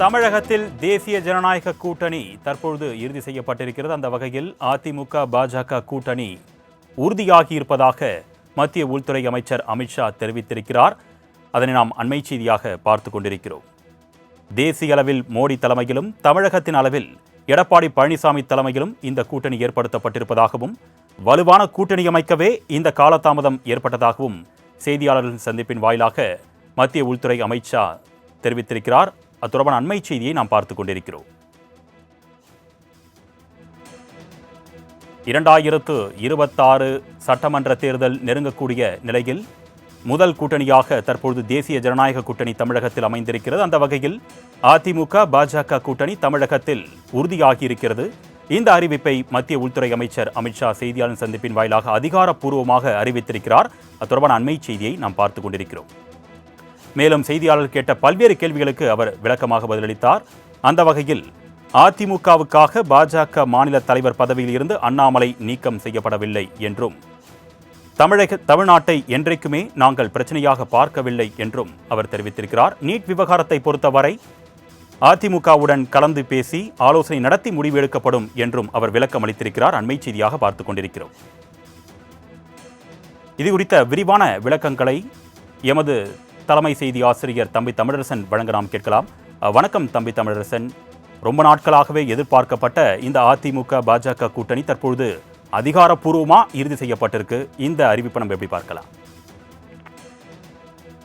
தமிழகத்தில் தேசிய ஜனநாயக கூட்டணி தற்பொழுது இறுதி செய்யப்பட்டிருக்கிறது. அந்த வகையில் அதிமுக பாஜக கூட்டணி உறுதியாகி இருப்பதாக மத்திய உள்துறை அமைச்சர் அமித்ஷா தெரிவித்திருக்கிறார். அதனை நாம் அண்மை செய்தியாக பார்த்து கொண்டிருக்கிறோம். தேசிய அளவில் மோடி தலைமையிலும் தமிழகத்தின் அளவில் எடப்பாடி பழனிசாமி தலைமையிலும் இந்த கூட்டணி ஏற்படுத்தப்பட்டிருப்பதாகவும் வலுவான கூட்டணி அமைக்கவே இந்த காலதாமதம் ஏற்பட்டதாகவும் செய்தியாளர்கள் சந்திப்பின் வாயிலாக மத்திய உள்துறை அமைச்சா தெரிவித்திருக்கிறார். அது தொடர்பான அண்மை செய்தியை நாம் பார்த்து கொண்டிருக்கிறோம். இரண்டாயிரத்து இருபத்தாறு சட்டமன்ற தேர்தல் நெருங்கக்கூடிய நிலையில் முதல் கூட்டணியாக தற்பொழுது தேசிய ஜனநாயக கூட்டணி தமிழகத்தில் அமைந்திருக்கிறது. அந்த வகையில் அதிமுக பாஜக கூட்டணி தமிழகத்தில் உறுதியாகியிருக்கிறது. இந்த அறிவிப்பை மத்திய உள்துறை அமைச்சர் அமித்ஷா செய்தியாளர் சந்திப்பின் வாயிலாக அதிகாரப்பூர்வமாக அறிவித்திருக்கிறார். அது தொடர்பான அண்மை செய்தியை நாம் பார்த்து கொண்டிருக்கிறோம். மேலும் செய்தியாளர் கேட்ட பல்வேறு கேள்விகளுக்கு அவர் விளக்கமாக பதிலளித்தார். அந்த வகையில் அதிமுகவுக்காக பாஜக மாநில தலைவர் பதவியில் இருந்து அண்ணாமலை நீக்கம் செய்யப்படவில்லை என்றும் தமிழக தமிழ்நாட்டை என்றைக்குமே நாங்கள் பிரச்சனையாக பார்க்கவில்லை என்றும் அவர் தெரிவித்திருக்கிறார். நீட் விவகாரத்தை பொறுத்தவரை அதிமுகவுடன் கலந்து பேசி ஆலோசனை நடத்தி முடிவு எடுக்கப்படும் என்றும் அவர் விளக்கம் அளித்திருக்கிறார். அண்மை செய்தியாக பார்த்துக் கொண்டிருக்கிறோம். இது குறித்த விரிவான விளக்கங்களை எமது தலைமை செய்தி ஆசிரியர் தம்பி தமிழரசன் வழங்க நாம் கேட்கலாம் வணக்கம் தம்பி தமிழரசன். ரொம்ப நாட்களாகவே எதிர்பார்க்கப்பட்ட இந்த அதிமுக பாஜக கூட்டணி தற்பொழுது அதிகாரப்பூர்வமா இறுதி செய்யப்பட்டிருக்கு. இந்த அறிவிப்பை நம்ம எப்படி பார்க்கலாம்?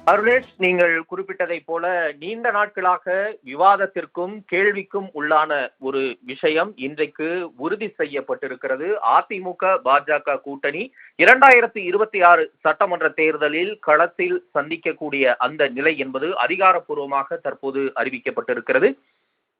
அருணேஷ் நீங்கள் குறிப்பிட்டதைப் போல நீண்ட நாட்களாக விவாதத்திற்கும் கேள்விக்கும் உள்ளான ஒரு விஷயம் இன்றைக்கு உறுதி செய்யப்பட்டிருக்கிறது. அதிமுக பாஜக கூட்டணி இரண்டாயிரத்தி இருபத்தி ஆறு சட்டமன்ற தேர்தலில் களத்தில் சந்திக்கக்கூடிய அந்த நிலை என்பது அதிகாரப்பூர்வமாக தற்போது அறிவிக்கப்பட்டிருக்கிறது.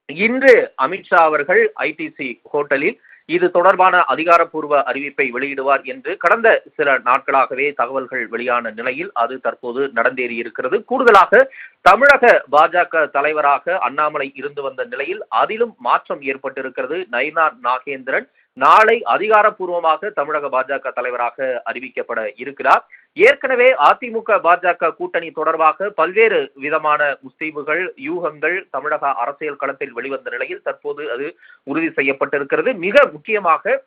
இன்று அமித்ஷா அவர்கள் ஐடிசி ஹோட்டலில் இது தொடர்பான அதிகாரப்பூர்வ அறிவிப்பை வெளியிடுவார் என்று கடந்த சில நாட்களாகவே தகவல்கள் வெளியான நிலையில் அது தற்போது நடந்தேறி இருக்கிறது. கூடுதலாக தமிழக பாஜக தலைவராக அண்ணாமலை இருந்து வந்த நிலையில் அதிலும் மாற்றம் ஏற்பட்டிருக்கிறது. நயினார் நாகேந்திரன் நாளை அதிகாரப்பூர்வமாக தமிழக பாஜக தலைவராக அறிவிக்கப்பட இருக்கிறார். ஏற்கனவே அதிமுக பாஜக கூட்டணி தொடர்பாக பல்வேறு விதமான முஸ்தீபுகள் யூகங்கள் தமிழக அரசியல் களத்தில் வெளிவந்த நிலையில் தற்போது அது உறுதி செய்யப்பட்டிருக்கிறது. மிக முக்கியமாக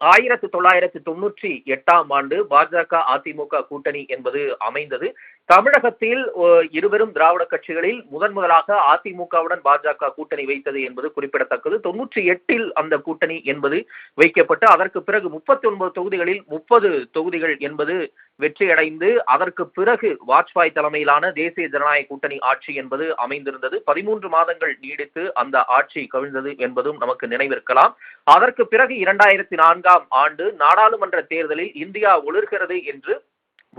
ஆயிரத்தி தொள்ளாயிரத்தி தொண்ணூற்றி எட்டாம் ஆண்டு பாஜக அதிமுக கூட்டணி என்பது அமைந்தது. தமிழகத்தில் இருவரும் திராவிட கட்சிகளில் முதன் முதலாக அதிமுகவுடன் பாஜக கூட்டணி வைத்தது என்பது குறிப்பிடத்தக்கது. தொண்ணூற்றி எட்டில் அந்த கூட்டணி என்பது வைக்கப்பட்டு அதற்கு பிறகு முப்பத்தி ஒன்பது தொகுதிகளில் முப்பது தொகுதிகள் என்பது வெற்றியடைந்து அதற்கு பிறகு வாஜ்பாய் தலைமையிலான தேசிய ஜனநாயக கூட்டணி ஆட்சி என்பது அமைந்திருந்தது. பதிமூன்று மாதங்கள் நீடித்து அந்த ஆட்சி கவிழ்ந்தது என்பதும் நமக்கு நினைவிருக்கலாம். அதற்கு பிறகு இரண்டாயிரத்தி நான்காம் ஆண்டு நாடாளுமன்ற தேர்தலில் இந்தியா ஒளிர்கிறது என்று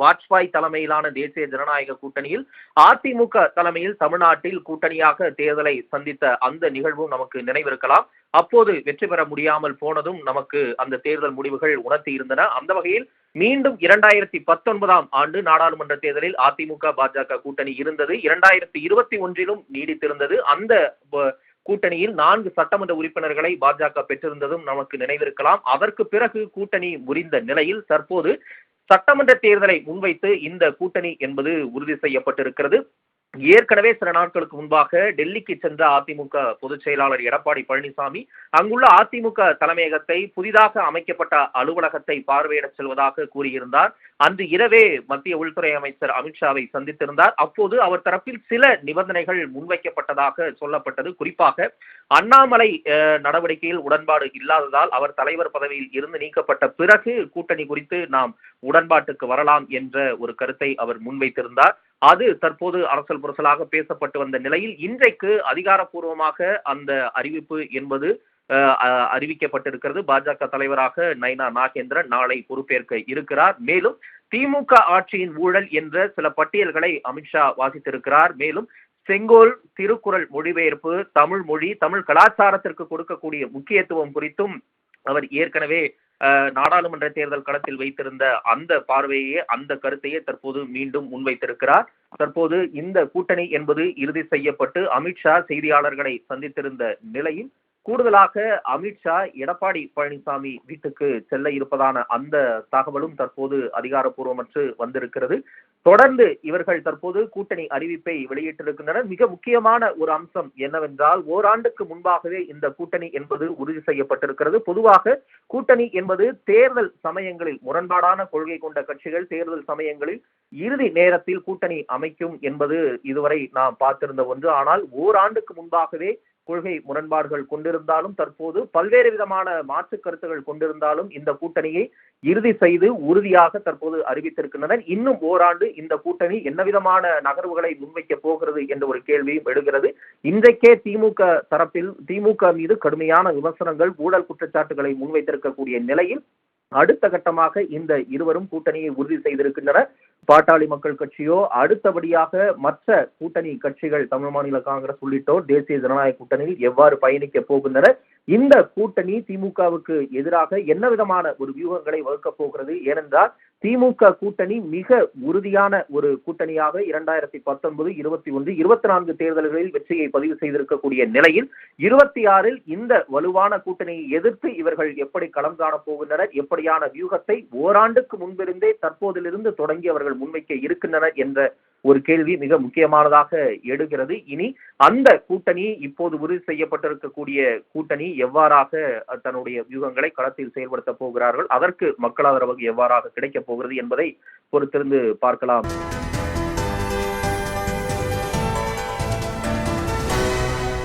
வாஜ்பாய் தலைமையிலான தேசிய ஜனநாயக கூட்டணியில் அதிமுக தலைமையில் தமிழ்நாட்டில் கூட்டணியாக தேர்தலை சந்தித்த அந்த நிகழ்வும் நமக்கு நினைவிருக்கலாம். அப்போது வெற்றி பெற முடியாமல் போனதும் நமக்கு அந்த தேர்தல் முடிவுகள் உணர்த்தி இருந்தன. அந்த வகையில் மீண்டும் இரண்டாயிரத்தி பத்தொன்பதாம் ஆண்டு நாடாளுமன்ற தேர்தலில் அதிமுக பாஜக கூட்டணி இருந்தது. இரண்டாயிரத்தி இருபத்தி ஒன்றிலும் நீடித்திருந்தது. அந்த கூட்டணியில் நான்கு சட்டமன்ற உறுப்பினர்களை பாஜக பெற்றிருந்ததும் நமக்கு நினைவிருக்கலாம். அதற்கு பிறகு கூட்டணி முறிந்த நிலையில் தற்போது சட்டமன்ற தேர்தலை முன்வைத்து இந்த கூட்டணி என்பது உறுதி செய்யப்பட்டிருக்கிறது. ஏற்கனவே சில நாட்களுக்கு முன்பாக டெல்லிக்கு சென்ற அதிமுக பொதுச் செயலாளர் எடப்பாடி பழனிசாமி அங்குள்ள அதிமுக தலைமையகத்தை புதிதாக அமைக்கப்பட்ட அலுவலகத்தை பார்வையிடச் செல்வதாக கூறியிருந்தார். அன்று இரவே மத்திய உள்துறை அமைச்சர் அமித்ஷாவை சந்தித்திருந்தார். அப்போது அவர் தரப்பில் சில நிபந்தனைகள் முன்வைக்கப்பட்டதாக சொல்லப்பட்டது. குறிப்பாக அண்ணாமலை நடவடிக்கையில் உடன்பாடு இல்லாததால் அவர் தலைவர் பதவியில் இருந்து நீக்கப்பட்ட பிறகு கூட்டணி குறித்து நாம் உடன்பாட்டுக்கு வரலாம் என்ற ஒரு கருத்தை அவர் முன்வைத்திருந்தார். அது தற்போது அரசல் புரசலாக பேசப்பட்டு வந்த நிலையில் இன்றைக்கு அதிகாரப்பூர்வமாக அந்த அறிவிப்பு என்பது அறிவிக்கப்பட்டிருக்கிறது. பாஜக தலைவராக நைனா நாகேந்திரன் நாளை பொறுப்பேற்க இருக்கிறார். மேலும் திமுக ஆட்சியின் ஊழல் என்ற சில பட்டியல்களை அமித்ஷா வாசித்திருக்கிறார். மேலும் செங்கோல் திருக்குறள் மொழிபெயர்ப்பு தமிழ் மொழி தமிழ் கலாச்சாரத்திற்கு கொடுக்கக்கூடிய முக்கியத்துவம் குறித்தும் அவர் ஏற்கனவே நாடாளுமன்ற தேர்தல் களத்தில் வைத்திருந்த அந்த பார்வையே அந்த கருத்தையே தற்போது மீண்டும் முன்வைத்திருக்கிறார். தற்போது இந்த கூட்டணி என்பது இறுதி செய்யப்பட்டு அமித்ஷா செய்தியாளர்களை சந்தித்திருந்த நிலையில் கூடுதலாக அமித்ஷா எடப்பாடி பழனிசாமி வீட்டுக்கு செல்ல இருப்பதான அந்த தகவலும் தற்போது அதிகாரப்பூர்வமற்று வந்திருக்கிறது. தொடர்ந்து இவர்கள் தற்போது கூட்டணி அறிவிப்பை வெளியிட்டிருக்கின்றனர். மிக முக்கியமான ஒரு அம்சம் என்னவென்றால் ஓராண்டுக்கு முன்பாகவே இந்த கூட்டணி என்பது உறுதி செய்யப்பட்டிருக்கிறது. பொதுவாக கூட்டணி என்பது தேர்தல் சமயங்களில் முரண்பாடான கொள்கை கொண்ட கட்சிகள் தேர்தல் சமயங்களில் இறுதி நேரத்தில் கூட்டணி அமைக்கும் என்பது இதுவரை நாம் பார்த்திருந்த ஒன்று. ஆனால் ஓராண்டுக்கு முன்பாகவே கொள்கை முரண்பாடுகள் கொண்டிருந்தாலும் தற்போது பல்வேறு விதமான மாற்று கருத்துகள் கொண்டிருந்தாலும் இந்த கூட்டணியை இறுதி செய்து உறுதியாக தற்போது அறிவித்திருக்கின்றனர். இன்னும் ஓராண்டு இந்த கூட்டணி என்ன விதமான நகர்வுகளை முன்வைக்க போகிறது என்ற ஒரு கேள்வியும் எழுகிறது. இன்றைக்கே திமுக தரப்பில் திமுக மீது கடுமையான விமர்சனங்கள் ஊழல் குற்றச்சாட்டுகளை முன்வைத்திருக்கக்கூடிய நிலையில் அடுத்த கட்டமாக இந்த இருவரும் கூட்டணியை உறுதி செய்திருக்கின்றனர். பாட்டாளி மக்கள் கட்சியோ அடுத்தபடியாக மற்ற கூட்டணி கட்சிகள் தமிழ் மாநில காங்கிரஸ் உள்ளிட்டோர் தேசிய ஜனநாயக கூட்டணியில் எவ்வாறு பயணிக்க போகின்றனர்? இந்த கூட்டணி திமுகவுக்கு எதிராக என்ன விதமான ஒரு வியூகங்களை வகுக்கப் போகிறது ஏனென்றால் திமுக கூட்டணி மிக உறுதியான ஒரு கூட்டணியாக இரண்டாயிரத்தி பத்தொன்பது இருபத்தி ஒன்று இருபத்தி நான்கு தேர்தல்களில் வெற்றியை பதிவு செய்திருக்கக்கூடிய நிலையில் இருபத்தி ஆறில் இந்த வலுவான கூட்டணியை எதிர்த்து இவர்கள் எப்படி களம் காணப் போகின்றனர் எப்படியான வியூகத்தை ஓராண்டுக்கு முன்பிருந்தே தற்போதிலிருந்து தொடங்கி அவர்கள் முன்வைக்க இருக்கின்றனர் என்ற ஒரு கேள்வி மிக முக்கியமானதாக எடுகிறது. இனி அந்த கூட்டணி இப்போது உறுதி செய்யப்பட்டிருக்கக்கூடிய கூட்டணி எவ்வாறாக தன்னுடைய வியூகங்களை களத்தில் செயல்படுத்த போகிறார்கள் அதற்கு மக்கள் ஆதரவு எவ்வாறாக கிடைக்கப் போகிறது என்பதை பொறுத்திருந்து பார்க்கலாம்.